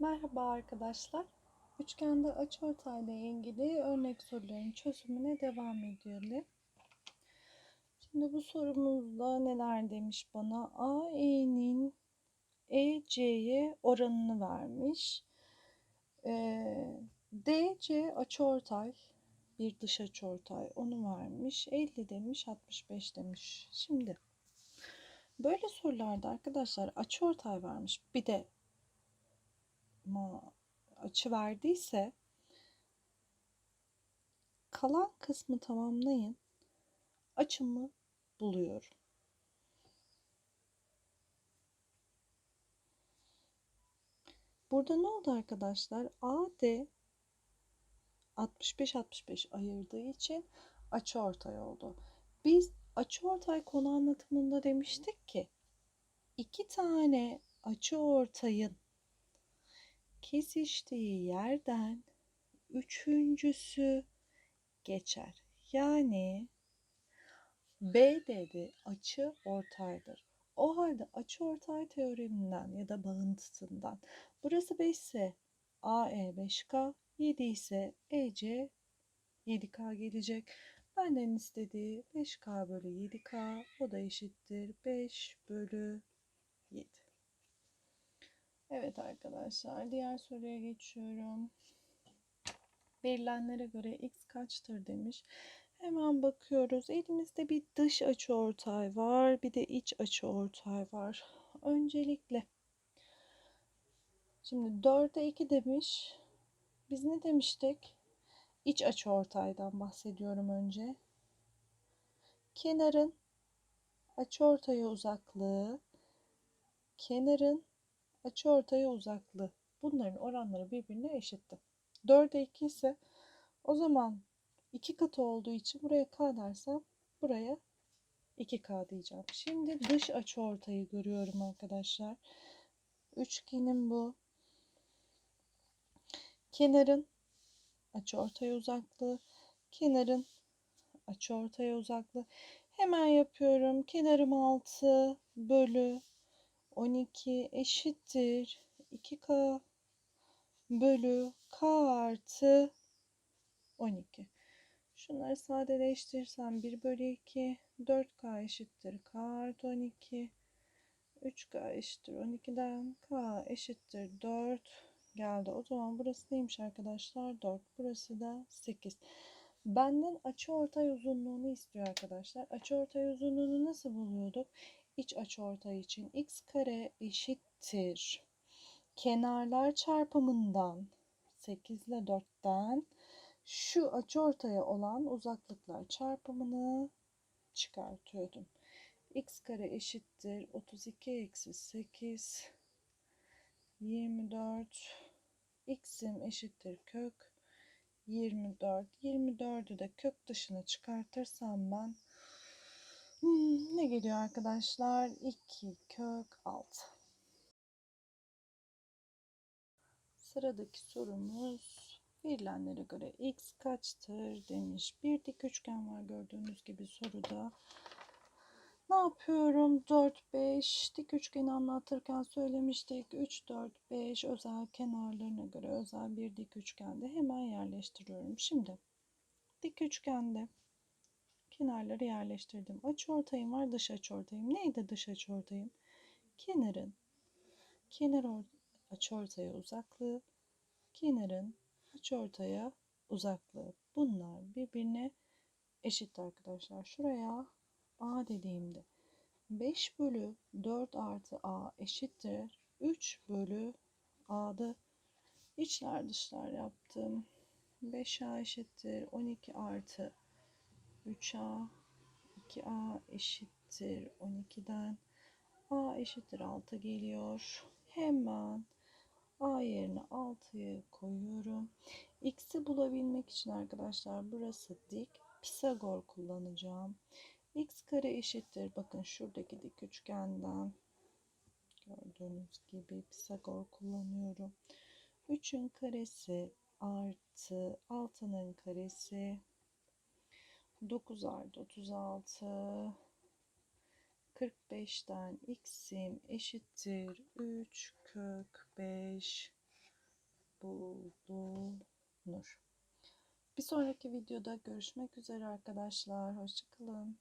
Merhaba arkadaşlar. Üçgende açıortayla ilgili örnek soruların çözümüne devam edelim. Şimdi bu sorumuzda neler demiş bana? AE'nin EC'ye oranını vermiş. Ee, DC açıortay, bir dış açıortay onu vermiş. 50 demiş, 65 demiş. Şimdi böyle sorularda arkadaşlar açıortay vermiş. Bir de ma açı verdiyse kalan kısmı tamamlayın. Açımı buluyorum. Burada ne oldu arkadaşlar? AD 65-65 ayırdığı için açıortay oldu. Biz açıortay konu anlatımında demiştik ki iki tane açıortayın kesiştiği yerden üçüncüsü geçer. Yani BD'de açı ortaydır. O halde açı ortay teoreminden ya da bağıntısından burası 5 ise AE 5K, 7 ise EC 7K gelecek. Benden istediği 5K bölü 7K o da eşittir 5 bölü 7. Evet arkadaşlar diğer soruya geçiyorum. Verilenlere göre x kaçtır demiş. Hemen bakıyoruz. Elimizde bir dış açıortay var, bir de iç açıortay var. Öncelikle şimdi 4'e 2 demiş. Biz ne demiştik? İç açıortaydan bahsediyorum önce. Kenarın açıortaya uzaklığı, kenarın açıortaya uzaklığı. Bunların oranları birbirine eşitti. 4'e 2 ise o zaman 2 katı olduğu için buraya k dersem buraya 2k diyeceğim. Şimdi dış açıortayı görüyorum arkadaşlar. Üçgenim bu. Kenarın açıortaya uzaklığı, kenarın açıortaya uzaklığı. Hemen yapıyorum. Kenarım 6 bölü 12 eşittir 2k bölü k artı 12. Şunları sadeleştirsem 1 bölü 2 4k eşittir k artı 12 3k eşittir 12'den k eşittir 4 geldi. O zaman burası neymiş arkadaşlar? 4. Burası da 8. Benden açıortay uzunluğunu istiyor arkadaşlar. Açıortay uzunluğunu nasıl buluyorduk? İç açıortay için x kare eşittir. Kenarlar çarpımından 8 ile 4'ten şu açıortaya olan uzaklıklar çarpımını çıkartıyordum. x kare eşittir 32 eksi 8 24 x'im eşittir kök 24 24'ü de kök dışına çıkartırsam ben hmm, ne geliyor arkadaşlar 2 kök 6 sıradaki sorumuz verilenlere göre x kaçtır demiş. Bir dik üçgen var gördüğünüz gibi soruda. Ne yapıyorum? 4, 5 dik üçgeni anlatırken söylemiştik. 3, 4, 5 özel kenarlarına göre özel bir dik üçgende hemen yerleştiriyorum. Şimdi dik üçgende kenarları yerleştirdim. Açıortayım var, dış açıortayım. Neydi dış açıortayım? Kenarın kenar açıortaya uzaklığı, kenarın açıortaya uzaklığı. Bunlar birbirine eşit arkadaşlar. Şuraya A dediğimde 5 bölü 4 artı A eşittir. 3 bölü A'da içler dışlar yaptım. 5A eşittir. 12 artı 3A 2A eşittir 12'den A eşittir 6 geliyor. Hemen A yerine 6'yı koyuyorum. X'i bulabilmek için arkadaşlar burası dik. Pisagor kullanacağım. X kare eşittir. Bakın şuradaki dik üçgenden gördüğünüz gibi Pisagor kullanıyorum. 3'ün karesi artı 6'nın karesi 9 artı 36 45'ten x'im eşittir 3 kök 5 bulunur. Bir sonraki videoda görüşmek üzere arkadaşlar. Hoşçakalın.